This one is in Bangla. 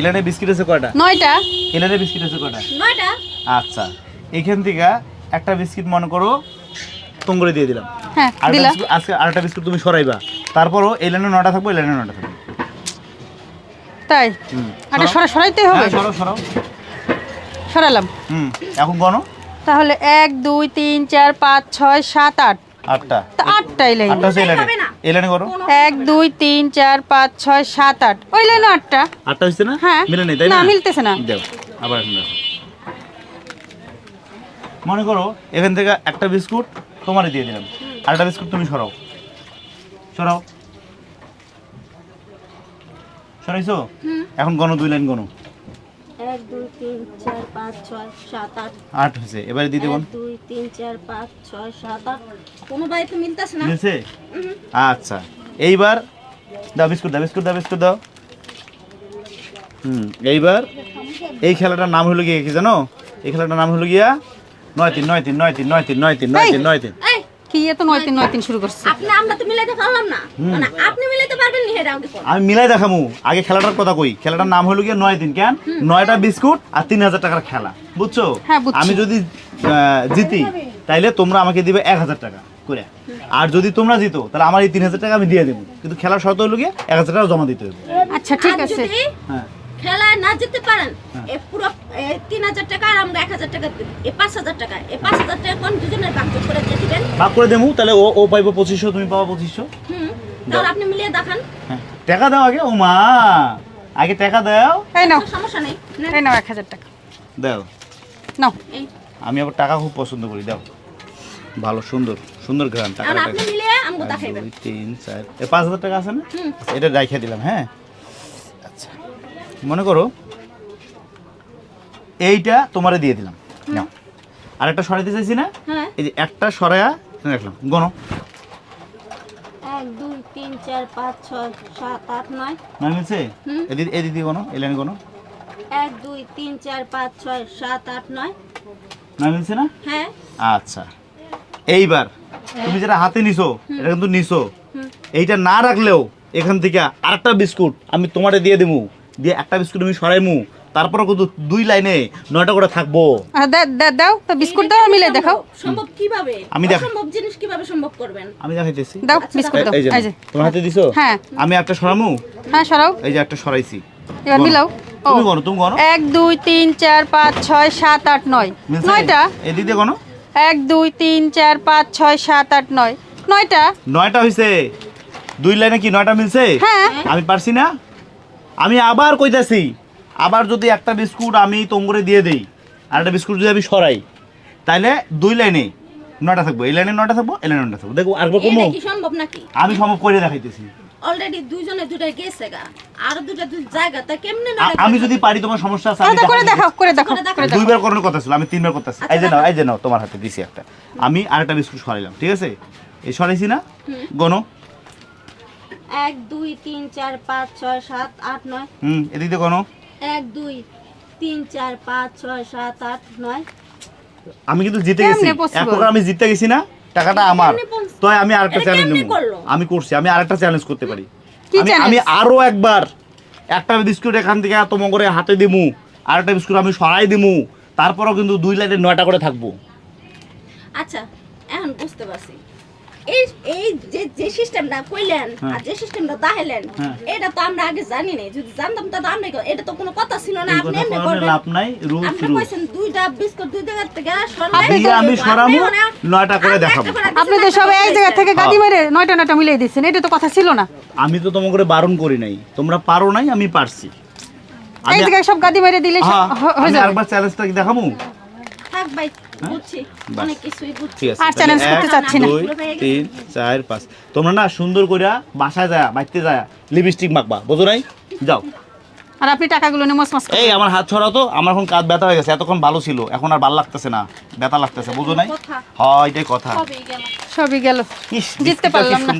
এলানে বিস্কিট আছে কয়টা? নয়টা। এলানে বিস্কিট আছে কয়টা? নয়টা। আচ্ছা এখান থেকে একটা বিস্কিট মনে করো তোমরে দিয়ে দিলাম। হ্যাঁ আর দিলা। আজকে আরেকটা বিস্কুট তুমি সরাইবা। তারপরও এই লাইনে নটা থাকব এই লাইনে নটা থাকব। তাই? হুম আরে সরা সরাইতে হবে? হ্যাঁ, সরাও সরাও। সরালাম। হুম এখন গণ। তাহলে এক দুই তিন চার পাঁচ ছয় সাত আট। আটটা। তা আটটাই লাইন আটটা হচ্ছে এই লাইনে করো। এক দুই তিন চার পাঁচ ছয় সাত আট। ওই লাইনে আটটা। আটটা হচ্ছে না? হ্যাঁ। মিলে নেই তাই না, না? মিলতেছে না। দেও আবার দেখো। মনে করো এখান থেকে একটা বিস্কুট তোমারে দিয়ে দিলাম। আরেকটা বিস্কুট তুমি সরাও। সরাও। সরাইছো? এখন গণ দুই লাইন গণ। এক দুই তিন চার পাঁচ ছয় সাত আট। আট হয়েছে। এবারে দিতে গণ দুই তিন চার পাঁচ ছয় সাত আট। কোনো বাড়ি তো মিলতেছে না। মিলছে? আচ্ছা। এইবার দাও বিস্কুট দাও বিস্কুট দাও বিস্কুট দাও। হুম এইবার এই খেলাটার নাম হলো গিয়ে কি জানো? এই খেলাটার নাম হলো গিয়া নয় তিন নয় তিন নয় তিন নয় তিন নয় তিন নয় তিন নয় তিন। কি এত নয় তিন নয় তিন শুরু করছে। আপনি আমরা তো মিলাইতে পারলাম না। মানে আপনি মিলাইতে পারবেন নি হেডা আমি মিলাই দেখামু। আগে খেলাটার কথা কই। খেলাটার নাম হলো গিয়ে নয় দিন কেন? নয়টা বিস্কুট আর তিন হাজার টাকার খেলা। বুঝছ? হ্যাঁ, আমি যদি জিতি তাইলে তোমরা আমাকে দিবে এক হাজার টাকা করে। আর যদি তোমরা জিতো তাহলে আমার এই তিন হাজার টাকা আমি দিয়ে দেবো। কিন্তু খেলার শর্ত হলো গিয়ে এক হাজার টাকা জমা দিতে হবে। আচ্ছা ঠিক আছে। হ্যাঁ। খেলায় না জিততে পারেন পুরো তিন হাজার টাকা আর আমরা এক হাজার টাকা দিব এ পাঁচ হাজার টাকা এ পাঁচ হাজার টাকা কোন দুজনের ভাগ যোগ করে দিয়ে দিবেন ভাগ করে দেবো তাহলে ও ও পাইবো পঁচিশশো তুমি পাবো পঁচিশশো। তাহলে আপনি মিলিয়ে দেখান। হ্যাঁ। টাকা দাও আগে ও মা। আগে টাকা দাও। এই নাও। সমস্যা নেই। এই নাও এক হাজার টাকা। দাও। নাও। আমি আবার টাকা খুব পছন্দ করি দাও। ভালো সুন্দর সুন্দর গ্রাম টাকা আর আপনি দেখাইবেন। এ পাঁচ হাজার টাকা আছে না? এটা রাইখে দিলাম হ্যাঁ? আচ্ছা। মনে করো এইটা তোমারে দিয়ে দিলাম। নাও। আর একটা সরাইতে চাইছি না? হ্যাঁ। এই যে একটা সরায়া রাখলাম। গণ। এক দুই তিন চার পাঁচ ছয় সাত আট নয়। নয় মিলছে? হুম। এদিকে এদিকে গণ এলানি গণ। এক দুই তিন চার পাঁচ ছয় সাত আট নয়। নয় মিলছে না? হ্যাঁ। আচ্ছা। এইবার তুমি যেটা হাতে নিছো এটা কিন্তু নিছো। এইটা না রাখলেও এখান থেকে আরেকটা বিস্কুট আমি তোমারে দিয়ে দেবো দিয়ে একটা বিস্কুট আমি সরাইমু। তারপরে কিন্তু দুই লাইনে নয়টা করে থাকব। দাও তো বিস্কুট দাও মিলে দেখাও। সম্ভব কীভাবে? আমি দেখ- সম্ভব জিনিস কীভাবে সম্ভব করবেন? আমি দেখাইতেছি। দাও আচ্ছা, বিস্কুট দাও এই যে তোমার হাতে দিছো? হ্যাঁ। আমি একটা সরামু? হ্যাঁ সরাও। এই যে একটা সরাইছি। এবার মিলাও। তুমি গনো তুমি গনো এক দুই তিন চার পাঁচ ছয় সাত আট নয়। মিলছে নয়টা? এদিকে গনো এক দুই তিন চার পাঁচ ছয় সাত আট নয়। নয়টা? নয়টা হইছে। দুই লাইনে কি নয়টা মিলছে? হ্যাঁ। আমি পারছি না। আমি আবার কইতাছি। আবার যদি একটা বিস্কুট আমি তোমরে দিয়ে দিই আর একটা বিস্কুট যদি আমি সরাই তাহলে দুই লাইনে নটা থাকব। এই লাইনে নয়টা থাকব এই লাইনে নয়টা থাকব। দেখো আরেকবার কমো সম্ভব নাকি? আমি সম্ভব করে দেখাইতেছি। অলরেডি দুইজনে দুটা গেছে গা। আর দুটা দুই জায়গা তা কেমনে আ- আমি যদি পারি তোমার সমস্যা আছে আমি আচ্ছা করে দেখাও করে দেখাও করে দেখাও। করে দেখাও। দুইবার কথা ছিল আমি তিনবার করতেছি। এই যে নাও এই যে নাও তোমার হাতে দিছি একটা। আমি আরেকটা বিস্কুট সরাইলাম ঠিক আছে? এই সরাইছি না? গনো এক দুই তিন চার পাঁচ ছয় সাত আট নয়। হুম এদিক গনো এক দুই তিন চার পাঁচ ছয় সাত আট নয়। আমি কিন্তু জিতে গেছি। এক প্রকার আমি জিতে গেছি না টাকাটা আমার। তো আমি আরেকটা চ্যালেঞ্জ নেব। আমি করছি আমি আরেকটা চ্যালেঞ্জ করতে পারি। আমি আরও একবার একটা বিস্কুট এখান থেকে তোমার করে হাতে দিমু আরেকটা বিস্কুট আমি সরাই দিমু তারপরেও কিন্তু দুই লাইনে নয়টা করে থাকব। আচ্ছা এখন বুঝতে পারছি। এই এই যে যে সিস্টেমটা কইলেন হ্যাঁ। আর যে সিস্টেমটা দাহেলেন হ্যাঁ। এটা তো আমরা আগে জানি না যদি জানতাম তো আমরা এটা তো কোনো কথা ছিল না। আপনি এমনি করবেন। লাভ নাই রুলস আপনি কইছেন দুইটা বিস্কুট দুই জায়গা থেকে দিয়ে আমি সরামু নয়টা করে দেখাবো। আপনি তো সব এক জায়গা থেকে গাদি মেরে নয়টা নয়টা মিলিয়ে দিচ্ছেন এটা তো কথা ছিল না। আমি তো তোমাকে বারণ করি নাই। তোমরা পারো নাই আমি পারছি। এই জায়গায় সব গাদি মেরে দিলে সব হ্যাঁ, হয়ে যাবে। আরেকবার চ্যালেঞ্জটা দেখাবো? থাক ভাই পাঁচ। তোমরা না সুন্দর করে বাসায় যায় বাইতে যায় লিপস্টিক মাখবা বুঝো নাই? যাও। আর আপনি টাকাগুলো নিয়ে মস মস এই আমার হাত ছড়াও তো আমার এখন কাজ ব্যথা হয়ে গেছে এতক্ষণ ভালো ছিল এখন আর ভালো লাগতেছে না ব্যথা লাগতেছে বুঝো নাই? কথা। হয় এটাই কথা। হবেই গেল। সবই গেল। জিততে পারলাম না।